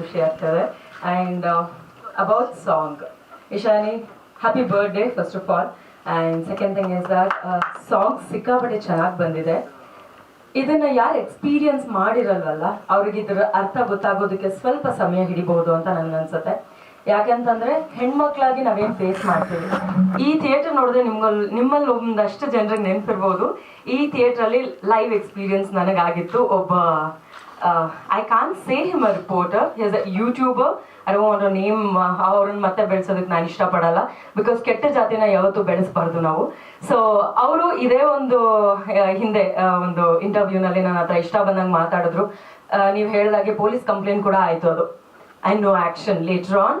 ಖುಷಿ ಆಗ್ತದೆ. And about song Ishani happy birthday first of all and second thing is that song ಸಿಕ್ಕಾಪಟ್ಟೆ ಚೆನ್ನಾಗಿ ಬಂದಿದೆ. ಇದನ್ನ ಯಾರು ಎಕ್ಸ್ಪೀರಿಯನ್ಸ್ ಮಾಡಿರಲ್ವಲ್ಲ, ಅವ್ರಿಗೆ ಇದ್ರ ಅರ್ಥ ಗೊತ್ತಾಗೋದಕ್ಕೆ ಸ್ವಲ್ಪ ಸಮಯ ಹಿಡಿಬಹುದು ಅಂತ ನನ್ಗನ್ಸುತ್ತೆ ಯಾಕಂತಂದ್ರೆ, ಹೆಣ್ಮಕ್ಳಾಗಿ ನಾವೇನ್ ಫೇಸ್ ಮಾಡ್ತೀವಿ. ಈ ಥಿಯೇಟರ್ ನೋಡಿದ್ರೆ ನಿಮ್ಗಲ್ಲಿ ನಿಮ್ಮಲ್ಲಿ ಒಂದಷ್ಟು ಜನರಿಗೆ ನೆನಪಿರ್ಬೋದು. ಈ ಥಿಯೇಟ್ರಲ್ಲಿ ಲೈವ್ ಎಕ್ಸ್ಪೀರಿಯನ್ಸ್ ನನಗಾಗಿತ್ತು. ಒಬ್ಬ I can say him a reporter is a YouTuber I don't want name ಅವ್ರನ್ನ ಮತ್ತೆ ಬೆಳೆಸೋದಕ್ಕೆ ನಾನು ಇಷ್ಟಪಡಲ್ಲ. ಬಿಕಾಸ್ ಕೆಟ್ಟ ಜಾತಿನ ಯಾವತ್ತೂ ಬೆಳೆಸಬಾರ್ದು ನಾವು. ಸೊ ಅವರು ಇದೇ ಒಂದು ಹಿಂದೆ ಒಂದು ಇಂಟರ್ವ್ಯೂನಲ್ಲಿ ನನ್ನ ಹತ್ರ ಇಷ್ಟ ಬಂದಂಗೆ ಮಾತಾಡಿದ್ರು. ನೀವು ಹೇಳಿದಾಗೆ ಪೊಲೀಸ್ ಕಂಪ್ಲೇಂಟ್ ಕೂಡ ಆಯ್ತು ಅದು. I know action later on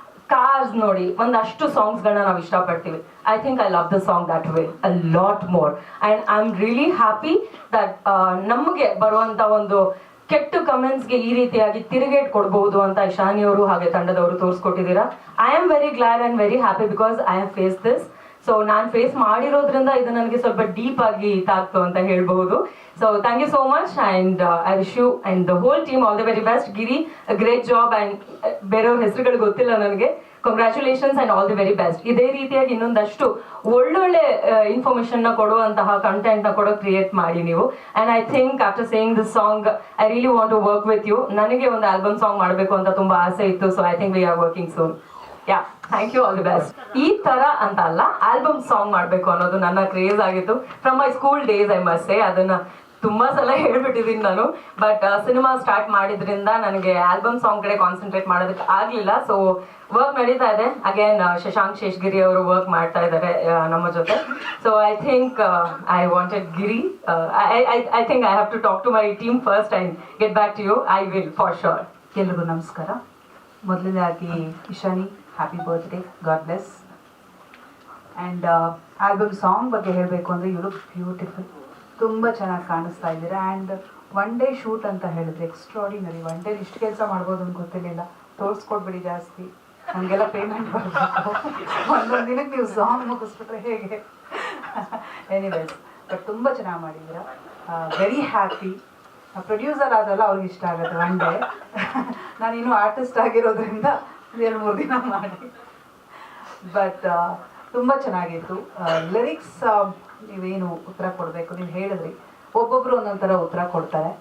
cars ನೋಡಿ, ಒಂದಷ್ಟು ಸಾಂಗ್ಸ್ಗಳನ್ನ ನಾವು ಇಷ್ಟಪಡ್ತೀವಿ. I think I love the song that way a lot more and I am really happy that ನಮಗೆ ಬರುವಂತ ಒಂದು ಕೆಟ್ಟ ಕಮೆಂಟ್ಸ್ಗೆ ಈ ರೀತಿಯಾಗಿ ತಿರುಗೇಟ್ ಕೊಡಬಹುದು ಅಂತ ಇಶಾನಿ ಅವರು ಹಾಗೆ ತಂಡದವರು ತೋರಿಸ್ಕೊಟ್ಟಿದ್ದೀರಾ. I am very glad and very happy because I have face this so ನಾನು ಫೇಸ್ ಮಾಡಿರೋದ್ರಿಂದ ಇದು ನನಗೆ ಸ್ವಲ್ಪ ಡೀಪ್ ಆಗಿ ತಾಕ್ತು ಅಂತ ಹೇಳ್ಬಹುದು. So thank you so much and I wish you and the whole team all the very best Giri great job and ಬೇರೆಯವ್ರ ಹೆಸರುಗಳು ಗೊತ್ತಿಲ್ಲ ನನಗೆ. Congratulations and all the very best ಇದೇ ರೀತಿಯಾಗಿ ಇನ್ನೊಂದಷ್ಟು ಒಳ್ಳೊಳ್ಳೆ ಇನ್ಫಾರ್ಮೇಶನ್ನ ಕೊಡುವಂತಹ ಕಂಟೆಂಟ್ನ ಕೂಡ ಕ್ರಿಯೇಟ್ ಮಾಡಿ ನೀವು. And I think after saying this song I really want to work with you ನನಗೆ ಒಂದು ಆಲ್ಬಮ್ ಸಾಂಗ್ ಮಾಡಬೇಕು ಅಂತ ತುಂಬಾ ಆಸೆ ಇತ್ತು. So I think we are working soon yeah thank you all the best ಈ ತರ ಅಂತ ಅಲ್ಲ ಆಲ್ಬಮ್ ಸಾಂಗ್ ಮಾಡಬೇಕು ಅನ್ನೋದು ನನ್ನ ಕ್ರೇಜ್ ಆಗಿತ್ತು. From my school days I miss ಅದನ್ನ ತುಂಬಾ ಸಲ ಹೇಳ್ಬಿಟ್ಟಿದ್ದೀನಿ ನಾನು. ಬಟ್ ಸಿನಿಮಾ ಸ್ಟಾರ್ಟ್ ಮಾಡಿದ್ರಿಂದ ನನಗೆ ಆಲ್ಬಮ್ ಸಾಂಗ್ ಕಡೆ ಕಾನ್ಸಂಟ್ರೇಟ್ ಮಾಡೋದಕ್ಕೆ ಆಗಲಿಲ್ಲ. ಸೊ ವರ್ಕ್ ನಡೀತಾ ಇದೆ. ಅಗೇನ್ ಶಶಾಂಕ್ ಶೇಷ್ಗಿರಿ ಅವರು ವರ್ಕ್ ಮಾಡ್ತಾ ಇದ್ದಾರೆ ನಮ್ಮ ಜೊತೆ. So I think I wanted Giri I think I have to talk to my team first I get back to you I will for sure ಎಲ್ರಿಗೂ ನಮಸ್ಕಾರ. ಮೊದಲನೇದಾಗಿ Ishani happy birthday God bless and album song ಬಗ್ಗೆ ಹೇಳಬೇಕು ಅಂದರೆ look beautiful ತುಂಬ ಚೆನ್ನಾಗಿ ಕಾಣಿಸ್ತಾ ಇದ್ದೀರಾ? ಆ್ಯಂಡ್ ಒನ್ ಡೇ ಶೂಟ್ ಅಂತ ಹೇಳಿದ್ರೆ ಎಕ್ಸ್ಟ್ರಾಡಿನರಿ ಒನ್ ಡೇ ಇಷ್ಟು ಕೆಲಸ ಮಾಡ್ಬೋದು ಅಂತ ಗೊತ್ತಿರಲಿಲ್ಲ. ತೋರಿಸ್ಕೊಡ್ಬೇಡಿ ಜಾಸ್ತಿ. ನಮಗೆಲ್ಲ ಪೇಮೆಂಟ್ ಬರಬೇಕು. ಒಂದೊಂದು ದಿನಕ್ಕೆ ನೀವು ಸಾಂಗ್ ಮುಗಿಸ್ಬಿಟ್ರೆ ಹೇಗೆ? ಎನಿವೇಸ್ ಬಟ್ ತುಂಬ ಚೆನ್ನಾಗಿ ಮಾಡಿದ್ದೀರ? ವೆರಿ ಹ್ಯಾಪಿ ಪ್ರೊಡ್ಯೂಸರ್ ಆದಲ್ಲ ಅವ್ರಿಗೆ ಇಷ್ಟ ಆಗುತ್ತೆ ಒನ್ ಡೇ ನಾನಿನ್ನೂ ಆರ್ಟಿಸ್ಟ್ ಆಗಿರೋದ್ರಿಂದ ಎರಡು ಮೂರು ದಿನ ಮಾಡಿ ಬಟ್ ತುಂಬ ಚೆನ್ನಾಗಿತ್ತು. ಲಿರಿಕ್ಸ್ ನೀವೇನು ಉತ್ತರ ಕೊಡಬೇಕು? ನೀವು ಹೇಳಿದ್ರಿ. ಒಬ್ಬೊಬ್ಬರು ಒಂದೊಂದು ಥರ ಉತ್ತರ ಕೊಡ್ತಾರೆ.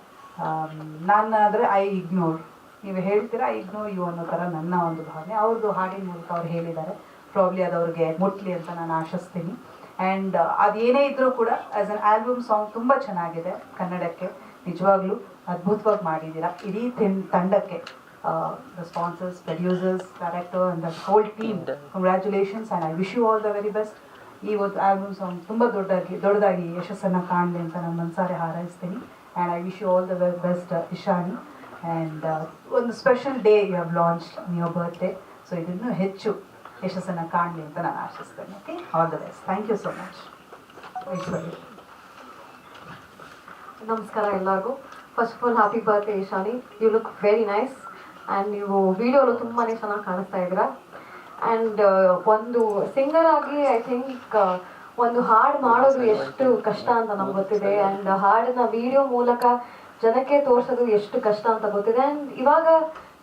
ನಾನು ಆದರೆ ಐ ಇಗ್ನೋರ್ ನೀವು ಹೇಳ್ತೀರಾ? ಐ ಇಗ್ನೋರ್ ಯು ಅನ್ನೋ ಥರ ನನ್ನ ಒಂದು ಭಾವನೆ. ಅವ್ರದ್ದು ಹಾಡಿನ ಮೂಲಕ ಅವ್ರು ಹೇಳಿದ್ದಾರೆ. ಪ್ರಾಬ್ಲಿ ಅದು ಅವ್ರಿಗೆ ಮುಟ್ಲಿ ಅಂತ ನಾನು ಆಶಿಸ್ತೀನಿ. ಆ್ಯಂಡ್ ಅದೇನೇ ಇದ್ದರೂ ಕೂಡ ಆ್ಯಸ್ ಅನ್ ಆಲ್ಬಮ್ ಸಾಂಗ್ ತುಂಬ ಚೆನ್ನಾಗಿದೆ ಕನ್ನಡಕ್ಕೆ. ನಿಜವಾಗ್ಲೂ ಅದ್ಭುತವಾಗಿ ಮಾಡಿದ್ದೀರಾ. ಇಡೀ ತಿನ್, ತಂಡಕ್ಕೆ. The sponsors, producers, director, and the whole team. Congratulations, and I wish you all the very best ಈ ಒಂದು ಆಲ್ಬಮ್ ಸಾಂಗ್ ತುಂಬ ದೊಡ್ಡದಾಗಿ ದೊಡ್ಡದಾಗಿ ಯಶಸ್ಸನ್ನು ಕಾಣಲಿ ಅಂತ ನಾನು ಮನಸಾರೆ ಹಾರೈಸ್ತೀನಿ. And I wish you all the very best Ishani. And ಒಂದು special day you have launch your birthday so ಇದನ್ನು ಹೆಚ್ಚು ಯಶಸ್ಸನ್ನು ಕಾಣಲಿ ಅಂತ ನಾನು ಆಶಿಸ್ತೇನೆ okay all the best thank you so much Aishwarya ನಮಸ್ಕಾರ ಎಲ್ಲರಿಗೂ. First of all happy birthday Ishani. You look very nice and ನೀವು ವಿಡಿಯೋಲು ತುಂಬಾ ಚೆನ್ನಾಗಿ ಕಾಣಿಸ್ತಾ ಇದ್ದೀರಾ? ಆ್ಯಂಡ್ ಒಂದು ಸಿಂಗರ್ ಆಗಿ ಐ ಥಿಂಕ್ ಒಂದು ಹಾಡು ಮಾಡೋದು ಎಷ್ಟು ಕಷ್ಟ ಅಂತ ನಮ್ಗೆ ಗೊತ್ತಿದೆ. ಆ್ಯಂಡ್ ಹಾಡನ್ನ ವಿಡಿಯೋ ಮೂಲಕ ಜನಕ್ಕೆ ತೋರಿಸೋದು ಎಷ್ಟು ಕಷ್ಟ ಅಂತ ಗೊತ್ತಿದೆ. ಆ್ಯಂಡ್ ಇವಾಗ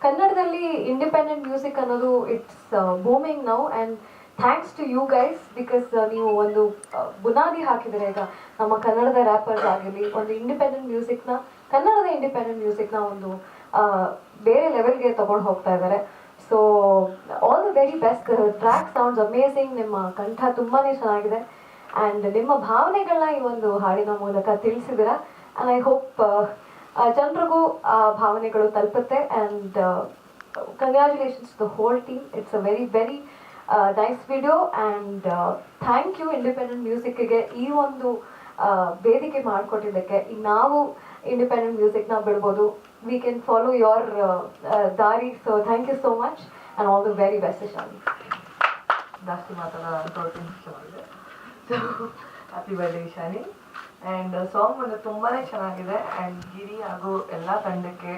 ಕನ್ನಡದಲ್ಲಿ ಇಂಡಿಪೆಂಡೆಂಟ್ ಮ್ಯೂಸಿಕ್ ಅನ್ನೋದು it's booming now and thanks to you guys because ನೀವು ಒಂದು ಬುನಾದಿ ಹಾಕಿದರೆ ಈಗ ನಮ್ಮ ಕನ್ನಡದ ರ್ಯಾಪರ್ಸ್ ಆಗಿರಲಿ, ಒಂದು ಇಂಡಿಪೆಂಡೆಂಟ್ ಮ್ಯೂಸಿಕ್ನ ಕನ್ನಡದ ಇಂಡಿಪೆಂಡೆಂಟ್ ಮ್ಯೂಸಿಕ್ನ ಒಂದು ಬೇರೆ ಲೆವೆಲ್ಗೆ ತೊಗೊಂಡು ಹೋಗ್ತಾ ಇದ್ದಾರೆ so all the very best track sounds amazing ನಿಮ್ಮ ಕಂಠ ತುಂಬಾ ಚೆನ್ನಾಗಿದೆ. ಆ್ಯಂಡ್ ನಿಮ್ಮ ಭಾವನೆಗಳನ್ನ ಈ ಒಂದು ಹಾಡಿನ ಮೂಲಕ ತಿಳಿಸಿದಿರ. ಆ್ಯಂಡ್ ಐ ಹೋಪ್ ಜನರಿಗೂ ಆ ಭಾವನೆಗಳು ತಲುಪುತ್ತೆ. And congratulations the whole team it's a very very nice video and thank you independent ಮ್ಯೂಸಿಕ್ಗೆ ಈ ಒಂದು ವೇದಿಕೆ ಮಾಡಿಕೊಟ್ಟಿದ್ದಕ್ಕೆ. ಈಗ ನಾವು ಇಂಡಿಪೆಂಡೆಂಟ್ ಮ್ಯೂಸಿಕ್ನ ಬಿಡ್ಬೋದು. ವಿ ಕ್ಯಾನ್ ಫಾಲೋ ಯೋರ್ ದಾರಿ. So thank you so much and all the very best Shali ಜಾಸ್ತಿ ಮಾತಾಡೋದು happy birthday Shali and song ಬಂದು ತುಂಬಾ ಚೆನ್ನಾಗಿದೆ. ಆ್ಯಂಡ್ ಗಿರಿ ಹಾಗೂ ಎಲ್ಲ ತಂಡಕ್ಕೆ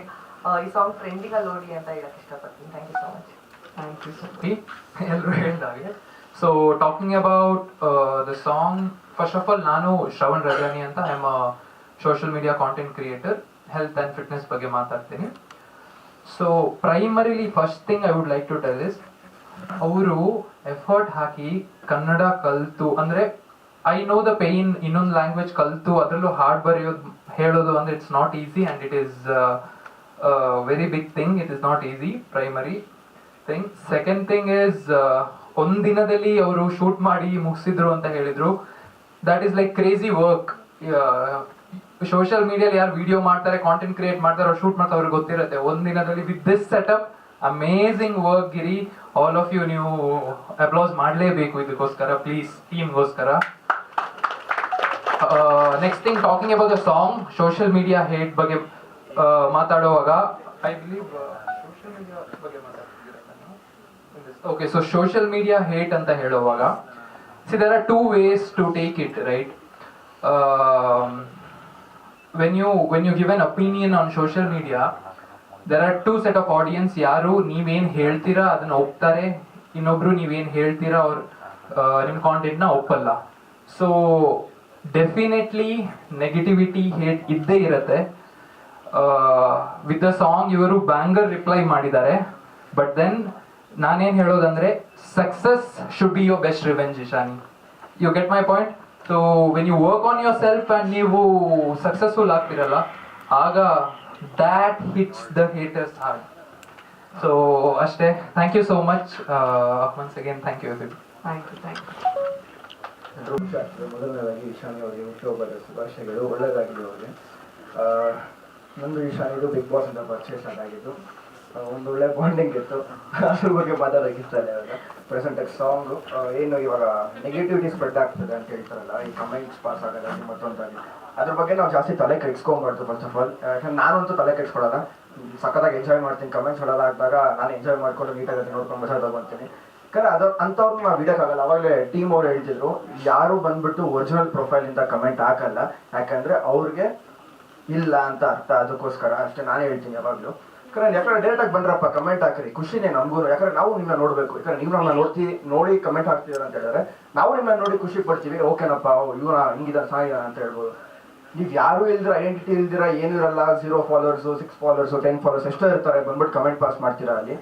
ಈ ಸಾಂಗ್ ಟ್ರೆಂಡಿಗಲ್ಲಿ ನೋಡಿ ಅಂತ ಹೇಳಕ್ಕೆ ಇಷ್ಟಪಡ್ತೀನಿ. Thank you so much thank you ಸತಿ ಎಲ್ಲರೂ ಹೇಳಿದಾಗೆ so talking about the song first of all ನಾನು ಶ್ರವಣ್ ರಜಾನಿ ಅಂತ I am social media content creator health and fitness ಬಗ್ಗೆ ಮಾತಾಡ್ತೀನಿ. So primarily first thing I would like to tell is ಅವರು effort ಹಾಕಿ ಕನ್ನಡ ಕಲ್ತು, ಅಂದರೆ ಐ ನೋ ದ ಪೇನ್ ಇನ್ನೊಂದು language ಕಲ್ತು, ಅದರಲ್ಲೂ ಹಾಡ್ ಬರೆಯೋದು, ಹೇಳೋದು ಅಂದ್ರೆ it's not easy and it is very big thing it is not easy primary thing second thing is ಒಂದಿನದಲ್ಲಿ ಅವರು ಶೂಟ್ ಮಾಡಿ ಮುಗಿಸಿದ್ರು ಅಂತ ಹೇಳಿದ್ರು. That is like crazy work social ಮೀಡಿಯಲ್ಲಿ ಯಾರು ವಿಡಿಯೋ ಮಾಡ್ತಾರೆ ಕಾಂಟೆಂಟ್ ಕ್ರಿಯೇಟ್ ಮಾಡ್ತಾರೆ ಅವ್ರು ಶೂಟ್ ಮಾಡ್ತಾರೆ ಅವ್ರಿಗೆ ಗೊತ್ತಿರುತ್ತೆ. ಒಂದಿನದಲ್ಲಿ with this setup amazing work Giri all of you ನೀವು ಅಪ್ಲೌಸ್ ಮಾಡಲೇಬೇಕು ಇದಕ್ಕೋಸ್ಕರ please ಟೀಮ್ಗೋಸ್ಕರ next thing talking about the song social media hate ಬಗ್ಗೆ ಆ, ಮಾತಾಡುವಾಗ ಐ ಬಿಲೀವ್ ಸೋಷಿಯಲ್ ಮೀಡಿಯಾ ಬಗ್ಗೆ okay so social media hate ಅಂತ ಹೇಳುವಾಗ see there are two ways to take it right when you when you give an opinion on social media there are two set of audience ಯಾರು, ನೀವೇನು ಹೇಳ್ತೀರಾ, ಅದನ್ನ ಒಪ್ತಾರೆ, ಇನ್ನೊಬ್ರು ನೀವೇನು ಹೇಳ್ತೀರಾ, ಅವ್ರ ನಿಮ್ಮ ಕಾಂಟೆಂಟ್ನ ಒಪ್ಪಲ್ಲ. ಸೊ ಡೆಫಿನೆಟ್ಲಿ ನೆಗೆಟಿವಿಟಿ ಹೇಟ್ ಇದ್ದೇ ಇರತ್ತೆ. ವಿತ್ ದ ಸಾಂಗ್ ಇವರು ಬ್ಯಾಂಗರ್ ರಿಪ್ಲೈ ಮಾಡಿದ್ದಾರೆ. ಬಟ್ ದೆನ್ ನಾನೇನು ಹೇಳೋದಂದ್ರೆ success should be your best revenge Ishani you get my point so when you work on yourself and ನೀವು ಸಕ್ಸಸ್ಫುಲ್ ಆಗ್ತಿರಲ್ಲ ಆಗ that hits the haters heart so ಅಷ್ಟೇ. Thank you so much once again thank you thank you thank you ಮೊದಲನೇದಾಗಿ ಈಶಾನಿ ಅವರಿಗೆ ಹುಟ್ಟುಹಬ್ಬದ ಶುಭಾಶಯಗಳು ಒಳ್ಳೆಯದಾಗಿದೆ ಅವರಿಗೆ. ಆ, ನಂದು ಈಶಾನಿದು ಬಿಗ್ ಬಾಸ್ ಅಂತ ಪರಿಚಯ ಸ್ಟಾರ್ಟ್ ಒಂದು ಒಳ್ಳೆ ಬಾಂಡಿಂಗ್ ಇತ್ತು. ಅದ್ರ ಬಗ್ಗೆ ಮಾತಾಡೋಕೆ ಇಷ್ಟ ಇಲ್ಲ ಇವಾಗ ಪ್ರೆಸೆಂಟಾಗಿ ಸಾಂಗು ಏನು ಇವಾಗ ನೆಗೆಟಿವಿಟಿ ಸ್ಪ್ರೆಡ್ ಆಗ್ತದೆ ಅಂತ ಹೇಳ್ತಾರಲ್ಲ, ಈ ಕಮೆಂಟ್ಸ್ ಪಾಸ್ ಆಗೋದಾಗಿ ಮತ್ತೊಂದಾಗಿ. ಅದ್ರ ಬಗ್ಗೆ ನಾವು ಜಾಸ್ತಿ ತಲೆ ಕೆಡ್ಸ್ಕೊಂಬಾರ್ದು ಫಸ್ಟ್ ಆಫ್ ಆಲ್ ಯಾಕಂದ್ರೆ ನಾನಂತೂ ತಲೆ ಕೆಡ್ಸ್ಕೊಳಲ್ಲ. ಸಖತ್ತಾಗಿ ಎಂಜಾಯ್ ಮಾಡ್ತೀನಿ ಕಮೆಂಟ್ಸ್ ಹೊಡೋಲ್ಲ ಆದಾಗ ನಾನು ಎಂಜಾಯ್ ಮಾಡ್ಕೊಂಡು ನೀಟಾಗಿ ನೋಡ್ಕೊಂಡು ಬಸ ತಗೊಂತೀನಿ. ಯಾಕಂದ್ರೆ ಅದು ಅಂಥವ್ರನ್ನ ನಾವು ಬಿಡಕ್ಕಾಗಲ್ಲ ಅವಾಗಲೇ ಟೀಮ್ ಅವ್ರು ಹೇಳ್ತಿದ್ರು, ಯಾರು ಬಂದ್ಬಿಟ್ಟು ಒರಿಜಿನಲ್ ಪ್ರೊಫೈಲ್ ಇಂದ ಕಮೆಂಟ್ ಹಾಕಲ್ಲ. ಯಾಕಂದ್ರೆ ಅವ್ರಿಗೆ ಇಲ್ಲ ಅಂತ ಅರ್ಥ. ಅದಕ್ಕೋಸ್ಕರ ಅಷ್ಟೇ ನಾನೇ ಹೇಳ್ತೀನಿ ಯಾವಾಗಲೂ. ಯಾಕಂದ್ರೆ ಯಾಕಂದ್ರೆ ಡೈರೆಕ್ಟ್ ಆಗಿ ಬಂದ್ರಪ್ಪ ಕಮೆಂಟ್ ಹಾಕ್ರಿ. ಖುಷಿನೇ ನಮ್ಗೂ ಯಾಕಂದ್ರೆ ನಾವು ನಿಮ್ಮನ್ನ ನೋಡ್ಬೇಕು. ಯಾಕಂದ್ರೆ ನೀವು ನಮ್ಮನ್ನ ನೋಡ್ತಿ, ನೋಡಿ ಕಮೆಂಟ್ ಹಾಕ್ತಿದಾರೆ ಅಂತ ಹೇಳಿದ್ರೆ ನಾವು ನಿಮ್ಮನ್ನ ನೋಡಿ ಖುಷಿ ಪಡ್ತೀವಿ. ಓಕೆನಪ್ಪ ಇವನ ಹಿಂಗಿದ ಸಾಯಿದ ಅಂತ ಹೇಳ್ಬೋದು. ನೀವು ಯಾರು ಇಲ್ದಿರ ಐಡೆಂಟಿಟಿ ಇಲ್ದಿರ, ಏನು ಇರಲ್ಲ. Zero followers six followers ten followers ಎಷ್ಟೋ ಇರ್ತಾರೆ. ಬಂದ್ಬಿಟ್ಟು ಕಮೆಂಟ್ ಪಾಸ್ ಮಾಡ್ತೀರಾ ಅಲ್ಲಿ.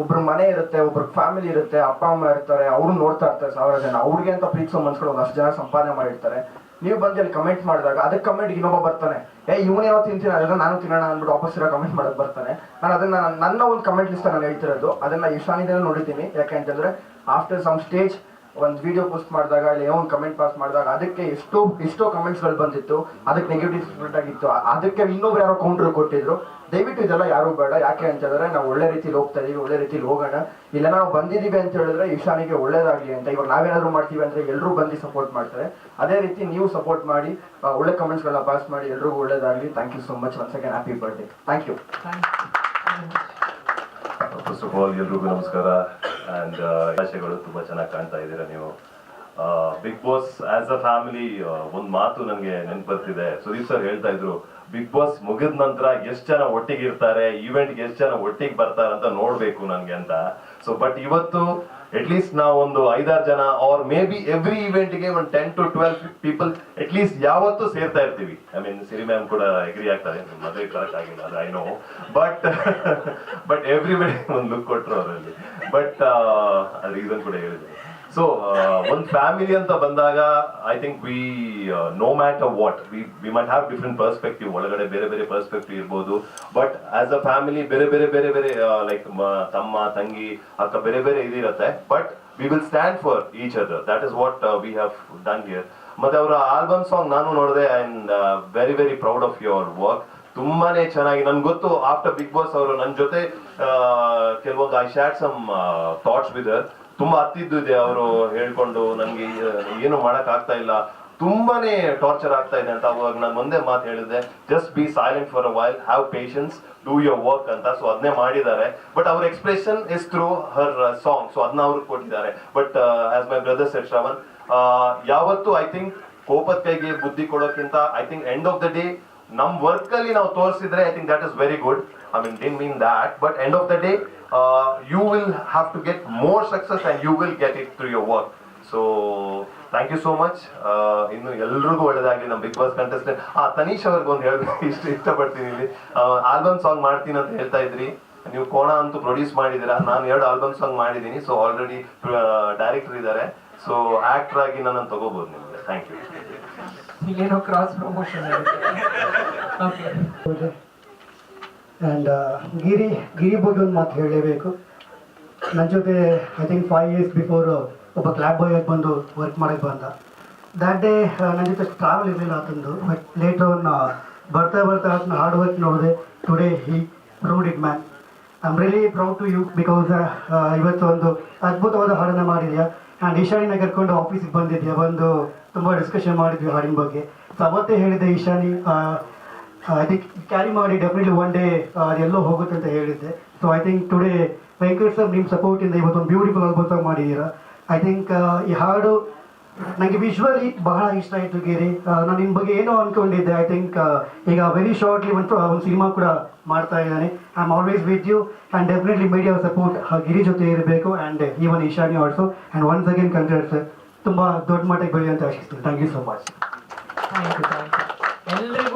ಒಬ್ರ ಮನೆ ಇರುತ್ತೆ, ಒಬ್ರ ಫ್ಯಾಮಿಲಿ ಇರುತ್ತೆ, ಅಪ್ಪ, ಅಮ್ಮ ಇರ್ತಾರೆ, ಅವ್ರು ನೋಡ್ತಾ ಇರ್ತಾರೆ ಸಾವಿರ ಜನ. ಅವ್ರಿಗೆ ಅಂತ ಪ್ರೀತಿಸೋ ಮನ್ಸ್ಗಳು ಒಂದಷ್ಟು ಜನ ಸಂಪಾದನೆ ಮಾಡಿರ್ತಾರೆ. ನೀವು ಬಂದು ಅಲ್ಲಿ ಕಮೆಂಟ್ ಮಾಡಿದಾಗ ಅದಕ್ಕೆ ಕಮೆಂಟ್ ಇನ್ನೊಬ್ಬ ಬರ್ತಾನೆ. ಏ ಇವನೇನೋ ತಿಂತೀನಿ? ಅದನ್ನ ನಾನು ತಿನ್ನೋಣ ಅಂದ್ಬಿಟ್ಟು ಇರೋ ಕಮೆಂಟ್ ಮಾಡೋದು ಬರ್ತಾನೆ. ನಾನು ಅದನ್ನ ನನ್ನ- ಒಂದು ಕಮೆಂಟ್ ಲಿಸ್ಟ್ ನಾನು ಹೇಳ್ತಿರೋದು. ಅದನ್ನ ಇಶಾನಿದೇನು ನೋಡಿದ್ದೀನಿ. ಯಾಕೆ ಅಂತಂದ್ರೆ ಆಫ್ಟರ್ ಸಮ್ ಸ್ಟೇಜ್ ಒಂದು ವಿಡಿಯೋ ಪೋಸ್ಟ್ ಮಾಡಿದಾಗ ಇಲ್ಲ ಏನೋ ಒಂದು ಕಮೆಂಟ್ ಪಾಸ್ ಮಾಡಿದಾಗ ಅದಕ್ಕೆ ಎಷ್ಟೋ ಎಷ್ಟೋ ಕಮೆಂಟ್ಸ್ಗಳು ಬಂದಿತ್ತು. ಅದಕ್ಕೆ ನೆಗೆಟಿವ್ ಸ್ಪ್ರೆಡ್ ಆಗಿತ್ತು. ಅದಕ್ಕೆ ಇನ್ನೊಬ್ರು ಯಾರೋ ಕೌಂಟರ್ ಕೊಟ್ಟಿದ್ರು. ದಯವಿಟ್ಟು ಇದೆಲ್ಲ ಯಾರು ಬೇಡ. ಯಾಕೆ ಅಂತಂದ್ರೆ ನಾವು ಒಳ್ಳೆ ರೀತಿಲಿ ಹೋಗ್ತಾ ಇದೀವಿ ಒಳ್ಳೆ ರೀತಿಲಿ ಹೋಗೋಣ. ಇಲ್ಲ ನಾವು ಬಂದಿದೀವಿ ಅಂತ ಹೇಳಿದ್ರೆ ಈಶಾನಿಗೆ ಒಳ್ಳೇದಾಗ್ಲಿ ಅಂತ. ಇವಾಗ ನಾವೇನಾದ್ರು ಮಾಡ್ತೀವಿ ಅಂದ್ರೆ ಎಲ್ಲರೂ ಬಂದು ಸಪೋರ್ಟ್ ಮಾಡ್ತಾರೆ. ಅದೇ ರೀತಿ ನೀವು ಸಪೋರ್ಟ್ ಮಾಡಿ ಒಳ್ಳೆ ಕಮೆಂಟ್ಸ್ಗಳನ್ನ ಪಾಸ್ ಮಾಡಿ ಎಲ್ರಿಗೂ ಒಳ್ಳೇದಾಗ್ಲಿ. Thank you so much once again happy birthday thank you thank you first of all ಎಲ್ರಿಗೂ ನಮಸ್ಕಾರ. ಆ್ಯಂಡ್ ಆಶೆಗಳು ತುಂಬ ಚೆನ್ನಾಗಿ ಕಾಣ್ತಾ ಇದ್ದೀರಾ ನೀವು. Big boss as a family ಒಂದು ಮಾತು ನನಗೆ ನೆನಪು ಬರ್ತಿದೆ ಸುದೀಪ್ ಸರ್ ಹೇಳ್ತಾ ಇದ್ರು ಬಿಗ್ ಬಾಸ್ ಮುಗಿದ ನಂತರ ಎಷ್ಟು ಜನ ಒಟ್ಟಿಗೆ ಇರ್ತಾರೆ ಈವೆಂಟ್ಗೆ ಎಷ್ಟು ಜನ ಒಟ್ಟಿಗೆ ಬರ್ತಾರೆ ಅಂತ ನೋಡಬೇಕು ನನಗೆ ಅಂತ. ಸೊ ಬಟ್ ಇವತ್ತು ಅಟ್ ಲೀಸ್ಟ್ ನಾವು ಒಂದು ಐದಾರು ಜನ ಆರ್ ಮೇ ಬಿ ಎವ್ರಿ ಇವೆಂಟ್ಗೆ ಒಂದು ten to twelve people at least ಯಾವತ್ತೂ ಸೇರ್ತಾ ಇರ್ತೀವಿ. ಐ ಮೀನ್ ಸಿರಿ ಮ್ಯಾಮ್ ಕೂಡ ಎಗ್ರಿ ಆಗ್ತಾರೆ ಮದುವೆ ಕರೆಕ್ಟ್ ಆಗಿಲ್ಲ, ಅದು I know but but everybody ಒಂದು ಲುಕ್ ಕೊಟ್ಟರು ಅವರಲ್ಲಿ. ಬಟ್ ರೀಸನ್ ಕೂಡ ಹೇಳಿದ್ರು. ಸೊ ಒಂದು ಫ್ಯಾಮಿಲಿ ಅಂತ ಬಂದಾಗ I think we no matter what we we might have different perspective ಒಳಗಡೆ ಬೇರೆ ಬೇರೆ ಪರ್ಸ್ಪೆಕ್ಟಿವ್ ಇರ್ಬೋದು. ಬಟ್ ಆಸ್ ಅ ಫ್ಯಾಮಿಲಿ ಬೇರೆ ಬೇರೆ ಬೇರೆ ಬೇರೆ ಲೈಕ್ ತಮ್ಮ, ತಂಗಿ, ಅಕ್ಕ ಬೇರೆ ಬೇರೆ ಇದಿರುತ್ತೆ. But we will stand for each other that is what we have done here ಮತ್ತೆ ಅವರ ಆಲ್ಬಮ್ ಸಾಂಗ್ ನಾನು ನೋಡಿದೆ and very very proud of your work ತುಂಬಾನೇ ಚೆನ್ನಾಗಿ, ನನ್ಗೆ ಗೊತ್ತು ಆಫ್ಟರ್ ಬಿಗ್ ಬಾಸ್ ಅವರು ನನ್ನ ಜೊತೆ ಕೆಲವೊಂದು I shot some thoughts with ತುಂಬಾ ಹತ್ತಿದ್ದು ಇದೆ ಅವರು ಹೇಳ್ಕೊಂಡು ನನ್ಗೆ ಏನು ಮಾಡಕ್ ಆಗ್ತಾ ಇಲ್ಲ. ತುಂಬಾನೇ ಟಾರ್ಚರ್ ಆಗ್ತಾ ಇದೆ ಅಂತ ಅವಾಗ ನಾನು ಒಂದೇ ಮಾತು ಹೇಳಿದೆ. Just be silent for a while have patience do your work ಅಂತ. ಸೊ ಅದನ್ನೇ ಮಾಡಿದ್ದಾರೆ. ಬಟ್ ಅವ್ರ expression is through her song so ಅದನ್ನ ಅವ್ರಿಗೆ ಕೊಟ್ಟಿದ್ದಾರೆ. But as my brother said Shravan ಯಾವತ್ತು ಐ ಥಿಂಕ್ ಕೋಪದ ಕೈಗೆ ಬುದ್ಧಿ ಕೊಡೋಕ್ಕಿಂತ I think end of the day ನಮ್ ವರ್ಕ್ ಅಲ್ಲಿ ನಾವು ತೋರಿಸಿದ್ರೆ I think that is very good I mean din mean that but end of the day you will have to get more success and you will get it through your work so thank you so much ಇನ್ನು ಎಲ್ರಿಗೂ ಒಳ್ಳೇದಾಗಲಿ ನಮ್ಮ big boss contestant ಆ ತನೀಶ್ ಅವ್ರಿಗೆ ಒಂದು ಹೇಳ್ಬೇಕು. ಇಷ್ಟು ಇಷ್ಟಪಡ್ತೀನಿ ಇಲ್ಲಿ. ಆಲ್ಬಮ್ ಸಾಂಗ್ ಮಾಡ್ತೀನಿ ಅಂತ ಹೇಳ್ತಾ ಇದ್ರಿ. ನೀವು ಕೋಣ ಅಂತೂ ಪ್ರೊಡ್ಯೂಸ್ ಮಾಡಿದ್ದೀರಾ? ನಾನು ಎರಡು ಆಲ್ಬಮ್ ಸಾಂಗ್ ಮಾಡಿದ್ದೀನಿ. ಸೊ ಆಲ್ರೆಡಿ ಡೈರೆಕ್ಟರ್ ಇದ್ದಾರೆ. ಸೊ ಆಕ್ಟರ್ ಆಗಿ ನಾನು ತಗೋಬಹುದು ನಿಮಗೆ. ಥ್ಯಾಂಕ್ ಯು ಏನೋ cross promotion okay and Giri Giri ಬಗ್ಗೆ ಒಂದು ಮಾತು ಹೇಳಲೇಬೇಕು. ನನ್ನ ಜೊತೆ I think five years before ಒಬ್ಬ ಕ್ಲಾಬ್ ಬಾಯ್ ಆಗಿ ಬಂದು ವರ್ಕ್ ಮಾಡೋಕ್ಕೆ ಬಂದ. ದ್ಯಾಟ್ ಡೇ ನನ್ನ ಜೊತೆ ಟ್ರಾವೆಲ್ ಇರಲಿಲ್ಲ ಆತಂದು. ಬಟ್ ಲೇಟರ್ ಅವನ್ನ ಬರ್ತಾ ಬರ್ತಾ ಆತನ ಹಾರ್ಡ್ ವರ್ಕ್ ನೋಡಿದೆ. Today he proved it man I am really proud to you because ಇವತ್ತು ಒಂದು ಅದ್ಭುತವಾದ ಹಾಡನ್ನು ಮಾಡಿದ್ಯಾ. ನಾನು ಈಶಾನಿನ ಕರ್ಕೊಂಡು ಆಫೀಸಿಗೆ ಬಂದಿದ್ದೆ ಬಂದು ತುಂಬ ಡಿಸ್ಕಷನ್ ಮಾಡಿದ್ವಿ ಹಾಡಿನ ಬಗ್ಗೆ. ಸೊ ಅವತ್ತೇ ಹೇಳಿದೆ ಈಶಾನಿ ಅದಕ್ಕೆ ಕ್ಯಾರಿ ಮಾಡಿ ಡೆಫಿನೆಟ್ಲಿ ಒನ್ ಡೇ ಅದೆಲ್ಲೋ ಹೋಗುತ್ತೆ ಅಂತ ಹೇಳಿದ್ದೆ. So I think today Venkatesh sir ನಿಮ್ಮ ಸಪೋರ್ಟಿಂದ ಇವತ್ತೊಂದು ಬ್ಯೂಟಿಫುಲ್ ಆಲ್ಬಮ್ ಸಾಂಗ್ ಮಾಡಿದ್ದೀರಾ. ಐ ಥಿಂಕ್ ಈ ಹಾಡು ನನಗೆ ವಿಶ್ವಲಿ ಬಹಳ ಇಷ್ಟ ಆಯಿತು ಗಿರಿ. ನಾನು ನಿಮ್ಮ ಬಗ್ಗೆ ಏನೋ ಅಂದ್ಕೊಂಡಿದ್ದೆ ಐ ಥಿಂಕ್ ಈಗ ವೆರಿ ಶಾರ್ಟ್ಲಿ ಒಂದು ಒಂದು ಸಿನಿಮಾ ಕೂಡ ಮಾಡ್ತಾ ಇದ್ದಾನೆ. I am always with you and definitely media support Giri ಜೊತೆ ಇರಬೇಕು and even Ishanya also and once again congrats ತುಂಬ ದೊಡ್ಡ ಮಟ್ಟಿಗೆ ಬೆಳೆಯುವಂತ ಆಶಿಸ್ತೀನಿ. ಥ್ಯಾಂಕ್ ಯು ಸೊ ಮಚ್ ಎಲ್ರಿಗೂ